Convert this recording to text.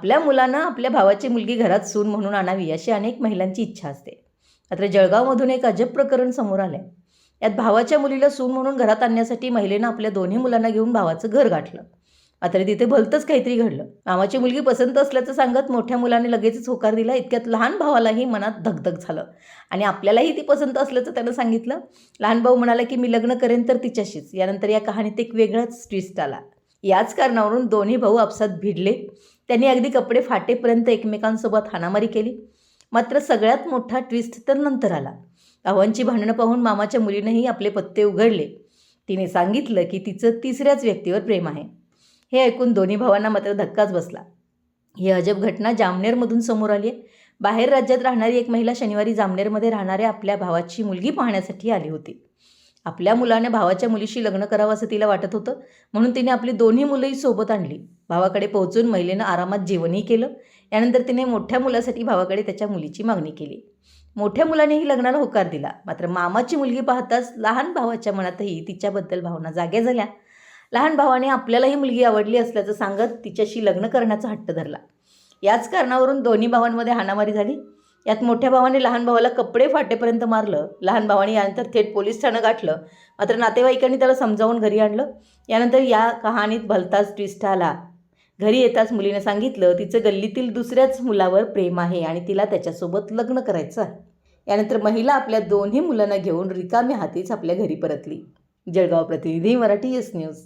आपल्या मुलांना आपल्या भावाची मुलगी घरात सून म्हणून आणावी अशी अनेक महिलांची इच्छा असते. मात्र जळगावमधून एक अजब प्रकरण समोर आलं यात भावाच्या मुलीला सून म्हणून घरात आणण्यासाठी महिलेनं आपल्या दोन्ही मुलांना घेऊन भावाचं घर गाठलं. मात्र तिथे भलतंच काहीतरी घडलं. मामाची मुलगी पसंत असल्याचं सांगत मोठ्या मुलाने लगेचच होकार दिला. इतक्यात लहान भावालाही मनात धगधग झालं. आणि आपल्यालाही ती पसंत असल्याचं त्यानं सांगितलं. लहान भाऊ म्हणाला की मी लग्न करेन तर तिच्याशीच. यानंतर या कहाणीत एक वेगळाच ट्विस्ट आला. याच कारणावरून दोन्ही भाऊ आपसात भिडले. त्यांनी अगदी कपडे फाटेपर्यंत एकमेकांसोबत हाणामारी केली. मात्र सगळ्यात मोठा ट्विस्ट तर नंतर आला. भावांची भांडणं पाहून मामाच्या मुलीनेही आपले पत्ते उघडले. तिने सांगितलं की तिचं तिसऱ्याच व्यक्तीवर प्रेम आहे. हे ऐकून दोन्ही भावांना मात्र धक्काच बसला. ही अजब घटना जामनेरमधून समोर आली आहे. बाहेर राज्यात राहणारी एक महिला शनिवारी जामनेरमध्ये राहणाऱ्या आपल्या भावाची मुलगी पाहण्यासाठी आली होती. आपल्या मुलाने भावाच्या मुलीशी लग्न करावं असं तिला वाटत होतं. म्हणून तिने आपली दोन्ही मुलंही सोबत आणली. भावाकडे पोहोचून महिलेनं आरामात जेवणही केलं. यानंतर तिने मोठ्या मुलासाठी भावाकडे त्याच्या मुलीची मागणी केली. मोठ्या मुलानेही लग्नाला होकार दिला. मात्र मामाची मुलगी पाहताच लहान भावाच्या मनातही तिच्याबद्दल भावना जाग्या झाल्या. लहान भावाने आपल्यालाही मुलगी आवडली असल्याचं सांगत तिच्याशी लग्न करण्याचा हट्ट धरला. याच कारणावरून दोन्ही भावांमध्ये हाणामारी झाली. यात मोठ्या भावाने लहान भावाला कपडे फाटेपर्यंत मारलं. लहान भावाने यानंतर थेट पोलीस ठाणं गाठलं. मात्र नातेवाईकांनी त्याला समजावून घरी आणलं. यानंतर या कहाणीत भलताच ट्विस्ट आला. घरी येताच मुलीने सांगितलं तिचं गल्लीतील दुसऱ्याच मुलावर प्रेम आहे आणि तिला त्याच्यासोबत लग्न करायचं आहे. यानंतर महिला आपल्या दोन्ही मुलांना घेऊन रिकाम्या हातीच आपल्या घरी परतली. जळगाव प्रतिनिधी मराठी एस न्यूज